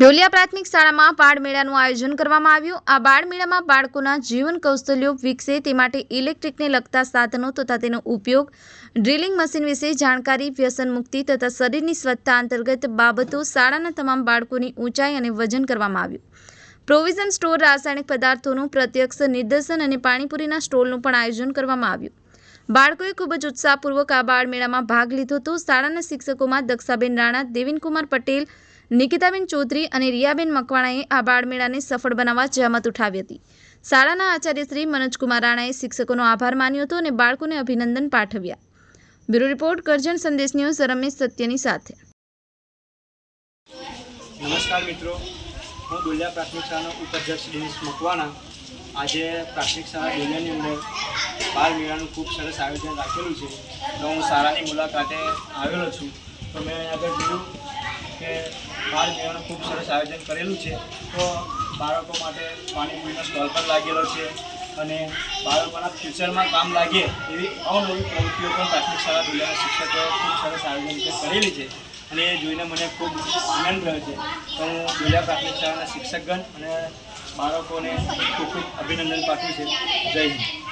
ડોલિયા પ્રાથમિક શાળામાં બાળ મેળાનું આયોજન કરવામાં આવ્યું. આ બાળ મેળામાં બાળકોના જીવન કૌશલ્યો વિકસે તે માટે ઇલેક્ટ્રિકને લગતા સાધનો તથા તેનો ઉપયોગ ડ્રિલિંગ મશીન વિશે જાણકારી, વ્યસન મુક્તિ તથા શરીરની સ્વચ્છતા અંતર્ગત બાબતો શાળાના તમામ બાળકોની ઊંચાઈ અને વજન કરવામાં આવ્યું. પ્રોવિઝન સ્ટોર રાસાયણિક પદાર્થોનું પ્રત્યક્ષ નિદર્શન અને પાણીપુરીના સ્ટોલનું પણ આયોજન કરવામાં આવ્યું. બાળકોએ ખૂબ જ ઉત્સાહપૂર્વક આ બાળ મેળામાં ભાગ લીધો હતો. શાળાના શિક્ષકોમાં દક્ષાબેન રાણા, દેવિનકુમાર પટેલ નિકિતાબેન ચૌધરી અને રિયાબેન મકવાણાએ આ બાળમેળાને સફળ બનાવવા જહેમત ઉઠાવી હતી. શાળાના આચાર્ય શ્રી મનોજકુમાર રાણાએ શિક્ષકોનો આભાર માન્યો હતો અને બાળકોને અભિનંદન પાઠવ્યા. બ્યુરો રિપોર્ટ, કરજણ સંદેશ ન્યૂઝ, રમેશ સત્યની સાથે. નમસ્કાર મિત્રો. હું ડોલિયા પ્રાથમિક શાળાનો ઉપાધ્યક્ષ દિનેશ મકવાણા. આજે પ્રાથમિક શાળા ડોલિયાની અંદર બાળ મેળાનું ખૂબ સરસ આયોજન રાખેલું છે. તો હું શાળાની મુલાકાતે આવેલો છું. તો મેં આગળ જોયું કે બાળ મેળાનું ખૂબ સરસ આયોજન કરેલું છે. તો બાળકો માટે પાણીપુરીનો સ્ટોલ પણ લાગેલો છે અને બાળકોના ફ્યુચરમાં કામ લાગે એવી અવનવી પ્રવૃત્તિઓ પણ પ્રાથમિક શાળા જિલ્લાના શિક્ષકોએ ખૂબ સરસ આયોજન કરેલી છે અને એ જોઈને મને ખૂબ આનંદ રહ્યો છે. તો હું જિલ્લા પ્રાથમિક શાળાના શિક્ષકગણ અને બાળકોને ખૂબ ખૂબ અભિનંદન પાઠવું છે. જય હિન્દ.